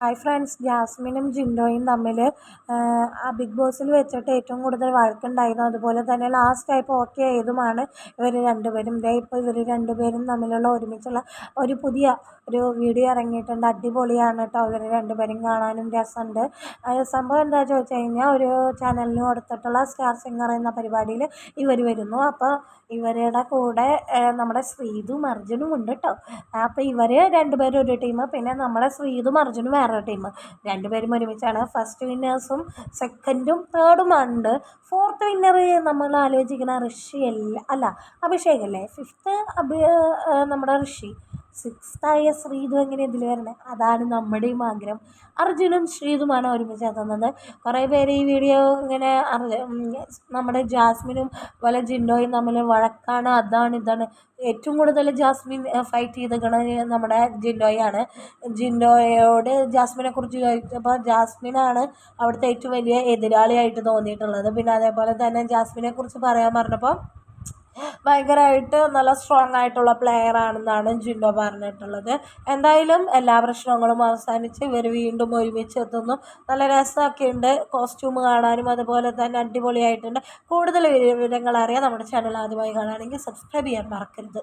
Hi friends ജാസ്മിനും ജിൻഡോയും തമ്മിൽ ആ ബിഗ് ബോസിൽ വെച്ചിട്ട് ഏറ്റവും കൂടുതൽ വഴക്കുണ്ടായിരുന്നു. അതുപോലെ തന്നെ ലാസ്റ്റ് ആയപ്പോൾ ഓക്കെ ആയതുമാണ് ഇവർ രണ്ടുപേരും. ഇതേ ഇപ്പോൾ ഇവർ രണ്ടുപേരും തമ്മിലുള്ള ഒരുമിച്ചുള്ള ഒരു പുതിയ ഒരു വീഡിയോ ഇറങ്ങിയിട്ടുണ്ട്. അടിപൊളിയാണ് കേട്ടോ ഇവർ രണ്ടുപേരും കാണാനും രസമുണ്ട് സംഭവം എന്താ ചോദിച്ചു കഴിഞ്ഞാൽ ഒരു ചാനലിന് കൊടുത്തിട്ടുള്ള സ്റ്റാർ സിംഗർ എന്ന പരിപാടിയിൽ ഇവർ വരുന്നു. അപ്പോൾ ഇവരുടെ കൂടെ നമ്മുടെ ശ്രീതും അർജുനും ഉണ്ട് കേട്ടോ അപ്പോൾ ഇവർ രണ്ടുപേരും ഒരു ടീം പിന്നെ നമ്മുടെ ശ്രീതും അർജുനും വേറെ ടീം രണ്ടുപേരും ഒരുമിച്ചാണ് ഫസ്റ്റ് വിന്നേഴ്സും സെക്കൻഡും തേർഡും ഉണ്ട്. ഫോർത്ത് വിന്നർ നമ്മൾ ആലോചിക്കുന്ന ഋഷി അല്ല അല്ല അഭിഷേക് അല്ലേ? ഫിഫ്ത്ത് അഭി നമ്മുടെ ഋഷി. സിക്സ്തായ ശ്രീതു എങ്ങനെ ഇതിൽ വരുന്നത് അതാണ് നമ്മുടെയും ആഗ്രഹം. അർജുനും ശ്രീതുമാണ് ഒരുമിച്ച് തന്നത് കുറേ പേര് ഈ വീഡിയോ ഇങ്ങനെ നമ്മുടെ ജാസ്മിനും അതുപോലെ ജിൻഡോയും തമ്മിൽ വഴക്കാണ് അതാണ് ഇതാണ്. ഏറ്റവും കൂടുതൽ ജാസ്മിൻ ഫൈറ്റ് ചെയ്തേക്കണത് നമ്മുടെ ജിൻഡോയാണ്. ജിൻഡോയോട് ജാസ്മിനെ കുറിച്ച് ചോദിച്ചപ്പോൾ ജാസ്മിനാണ് അവിടുത്തെ ഏറ്റവും വലിയ എതിരാളിയായിട്ട് തോന്നിയിട്ടുള്ളത്. പിന്നെ അതേപോലെ തന്നെ ജാസ്മിനെ കുറിച്ച് പറയാൻ പറഞ്ഞപ്പോൾ ഭയങ്കരമായിട്ട് നല്ല സ്ട്രോങ് ആയിട്ടുള്ള പ്ലെയർ ആണെന്നാണ് ജിൻഡോ പറഞ്ഞിട്ടുള്ളത്. എന്തായാലും എല്ലാ പ്രശ്നങ്ങളും അവസാനിച്ച് ഇവർ വീണ്ടും ഒരുമിച്ച് എത്തുന്നു. നല്ല രസമൊക്കെ ഉണ്ട് കോസ്റ്റ്യൂം കാണാനും അതുപോലെ തന്നെ അടിപൊളിയായിട്ടുണ്ട്. കൂടുതൽ വിവരങ്ങൾ അറിയാൻ നമ്മുടെ ചാനൽ ആദ്യമായി കാണുകയാണെങ്കിൽ സബ്സ്ക്രൈബ് ചെയ്യാൻ മറക്കരുത്.